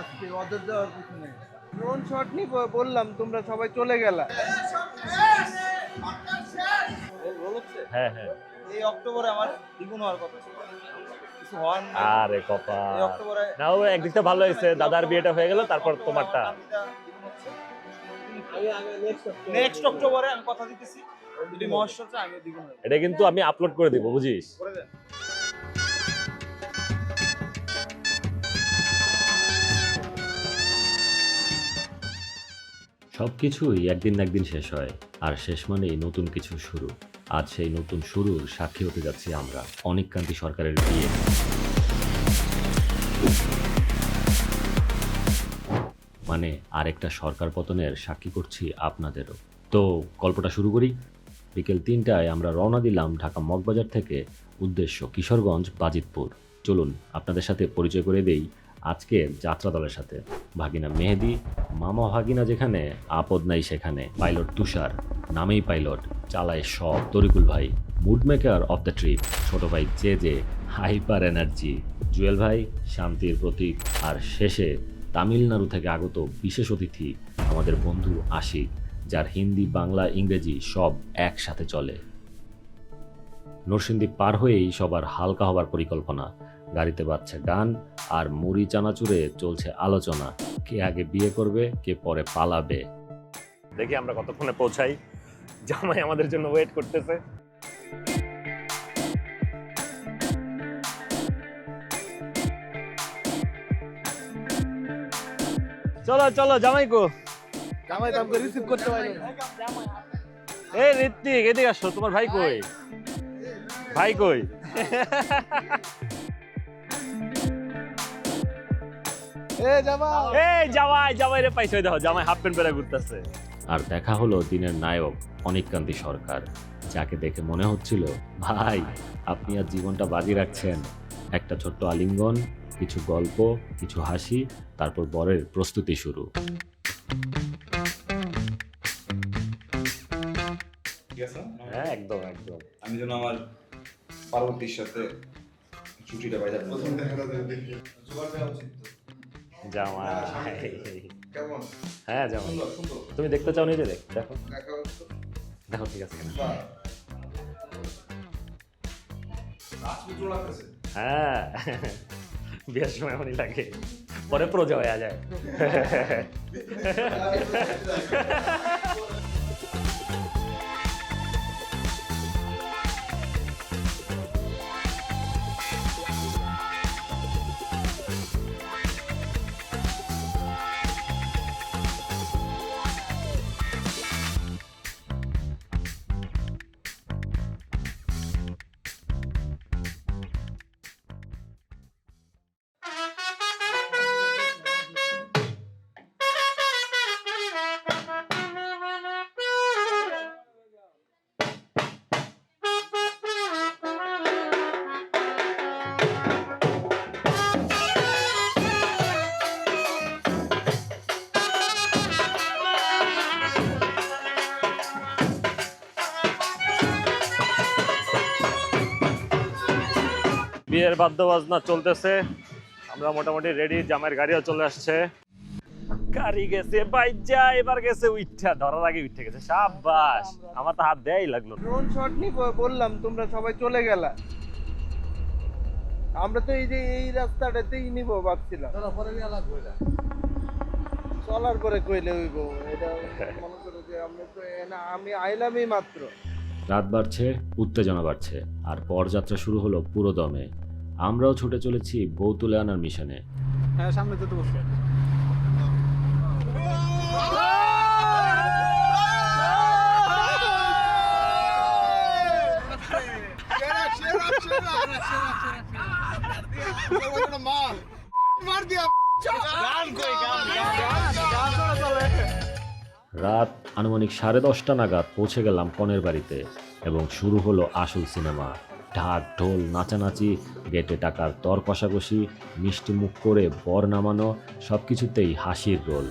আজকে ওদের কিছু নেই ড্রোন শট নি বললাম তোমরা সবাই চলে গেলা। হ্যাঁ হ্যাঁ। এই অক্টোবরে আমার দ্বিগুণ হওয়ার কথা আরে কপা না ও একদিকটা ভালো হয়েছে। দাদার বিয়েটা হয়ে গেল তারপর তোমারটা। নেক্সট অক্টোবরে আমি কথা দিতেছি। যদি মহোৎসব আমি দ্বিগুণ এটা কিন্তু আমি আপলোড করে দিব বুঝিস? সব কিছুই একদিন না একদিন শেষ হয়। আর শেষ মানেই নতুন কিছু শুরু। আজ সেই নতুন শুরুর সাক্ষী হতে যাচ্ছি আমরা, অনিককান্তি সরকারের বিয়ে। মানে আরেকটা সরকার পতনের সাক্ষী করছি আপনাদেরও। তো গল্পটা শুরু করি। বিকেল তিনটায় আমরা রওনা দিলাম ঢাকা মগবাজার থেকে উদ্দেশ্য কিশোরগঞ্জ, বাজিতপুর। চলুন আপনাদের সাথে পরিচয় করে দেই আজকের যাত্রা দলের সাথে। ভাগিনা মেহেদি, মামা ভাগিনা যেখানে, আপদ নাই সেখানে। পাইলট তুষার, নামেই পাইলট, চালায় সব। তরিকুল ভাই, mood maker of the trip. ছোট ভাই J J, hyper energy. Jewel ভাই, শান্তির প্রতীক। আর শেষে তামিলনাড়ু থেকে আগত বিশেষ অতিথি, আমাদের বন্ধু আশিক, যার হিন্দি, বাংলা, ইংরেজি সব একসাথে চলে। নরসিংদী পার হয়েই সবার হালকা হবার পরিকল্পনা। গাড়িতে বাজছে গান আর মুড়ি চানাচুরে চলছে আলোচনা। কে আগে বিয়ে করবে কে পরে পালাবে। দেখি আমরা কতক্ষণে পৌঁছাই। জামাই আমাদের জন্য ওয়েট করতেছে। চলো চলো জামাই কো জামাই তো আমাকে রিসিভ করতে পারি এই ঋত্বিক এদিকে আসো তোমার ভাই কই? ভাই কই? এ জামা এই জামাই জামাই রে পাইছো দেখো জামাই হাফ প্যান্ট পরে ঘুরতেছে। আর দেখা হলো দিনের নায়ক অনিককান্তি সরকার যাকে দেখে মনে হচ্ছিল ভাই আপনি আর জীবনটা বাজি রাখছেন। একটা ছোট্ট আলিঙ্গন কিছু গল্প কিছু হাসি তারপর বরের প্রস্তুতি শুরু। হ্যাঁ একদম একদম। আমি যেন আমার পার্বতীর সাথে ছুটিটা পাই যাব জামাই কেমন? হ্যাঁ জামাই তুমি দেখতে চাও নিজে দেখ দেখো। দেখো ঠিক আছে হ্যাঁ। বিয়ের সময় এমনই লাগে। পরে প্রজা হয়ে যায়। বিয়ের বাদ্য বাজনা চলতেছে। আমরা মোটামুটি রেডি জামাইয়ের গাড়িও চলে আসছে। গাড়ি গেছে বাইজা এবার গেছে উইঠা ধরার আগে উঠে গেছে। সাবাস আমার তো হাত দেয়াই লাগল। ড্রোন শট নি বললাম তোমরা সবাই চলে গেলা। আমরা তো এই যে এই রাস্তাটাতেই নিব ভাবছিলাম। চলার পরে কইলে হইব। এটা মনে করো যে আমরা তো এনা আমি আইলামই মাত্র। রাত বাড়ছে, উত্তেজনা বাড়ছে, আর পরযাত্রা শুরু হলো পুরো দমে আমরাও ছুটে চলেছি বউ তুলে আনার মিশনে। হ্যাঁ সামনে তো বসে। রাত আনুমানিক সাড়ে দশটা নাগাদ পৌঁছে গেলাম কনের বাড়িতে এবং শুরু হলো আসল সিনেমা। ঢাক, ঢোল, নাচানাচি, গেটে টাকার তর কষাকষি মিষ্টি মুখ করে বর নামানো সব কিছুতেই হাসির রোল।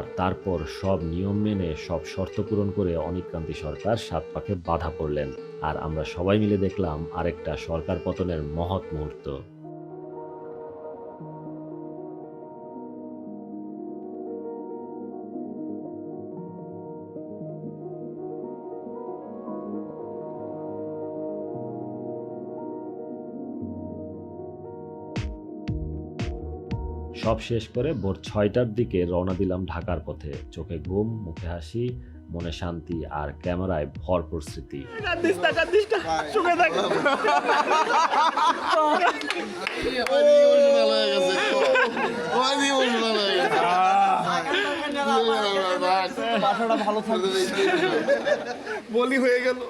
আর তারপর সব নিয়ম মেনে, সব শর্ত পূরণ করে অনিক্রান্তি সরকার সাত পাখে বাধা পড়লেন। আর আমরা সবাই মিলে দেখলাম আরেকটা সরকার পতনের মহৎ মুহূর্ত। সব শেষ করে ভোর ছয়টার দিকে রওনা দিলাম ঢাকার পথে। চোখে ঘুম, মুখে হাসি, মনে শান্তি আর ক্যামেরায় ভরপুর স্মৃতি। বলি হয়ে গেল।